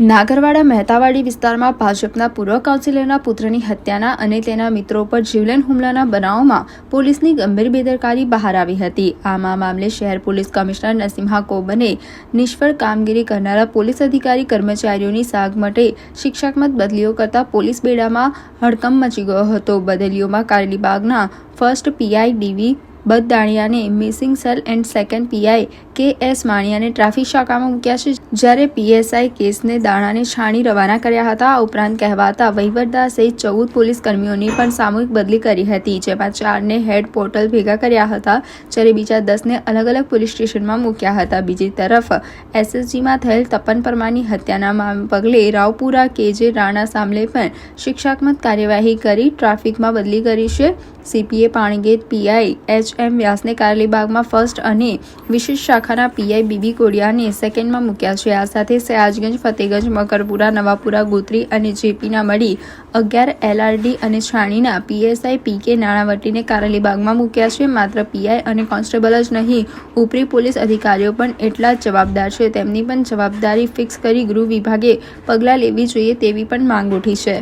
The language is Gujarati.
નાગરવાડા મહેતાવાડી વિસ્તારમાં ભાજપના પૂર્વ કાઉન્સિલરના પુત્રની હત્યાના અને તેના મિત્રો પર જીવલેણ હુમલાના બનાવમાં પોલીસની ગંભીર બેદરકારી બહાર આવી હતી. આમાં મામલે શહેર પોલીસ કમિશનર નસીમહા કોબને નિષ્ફળ કામગીરી કરનારા પોલીસ અધિકારી કર્મચારીઓની સાગ માટે શિક્ષાત્મક બદલીઓ કરતા પોલીસ બેડામાં હડકંપ મચી ગયો હતો. બદલીઓમાં કારેલીબાગના first PI DV બદદાણિયાને missing cell and second PI K S માણિયાને traffic શાખામાં મૂક્યા છે, જ્યારે પીએસઆઈ કેસને દાણાને છાણી રવાના કર્યા હતા. આ ઉપરાંત કહેવાતા વહીવટદાર સહિત ચૌદ પોલીસ કર્મીઓની પણ સામૂહિક બદલી કરી હતી, જેમાં ચારને હેડ પોર્ટલ ભેગા કર્યા હતા, જ્યારે બીજા દસને અલગ અલગ પોલીસ સ્ટેશનમાં મૂક્યા હતા. બીજી તરફ, એસએસજીમાં થયેલ તપન પરમારની હત્યાના પગલે રાવપુરા કેજે રાણા સામલે પણ શિક્ષાત્મક કાર્યવાહી કરી ટ્રાફિકમાં બદલી કરી છે. સીપીએ પાણીગેટ પીઆઈ એચ એમ વ્યાસને કારેલીબાગમાં ફર્સ્ટ અને વિશેષ શાખાના પીઆઈ બીબી કોડિયાને સેકન્ડમાં મૂક્યા છે. આ સાથે સયાજગંજ, ફતેગંજ, મકરપુરા, નવાપુરા, ગોત્રી અને જેપીના મળી અગિયાર એલઆરડી અને છાણીના પીએસઆઈ પીકે નાણાવટીને કારેલીબાગમાં મૂક્યા છે. માત્ર પીઆઈ અને કોન્સ્ટેબલ જ નહીં, ઉપરી પોલીસ અધિકારીઓ પણ એટલા જ જવાબદાર છે. તેમની પણ જવાબદારી ફિક્સ કરી ગૃહ વિભાગે પગલાં લેવી જોઈએ તેવી પણ માંગ ઉઠી છે.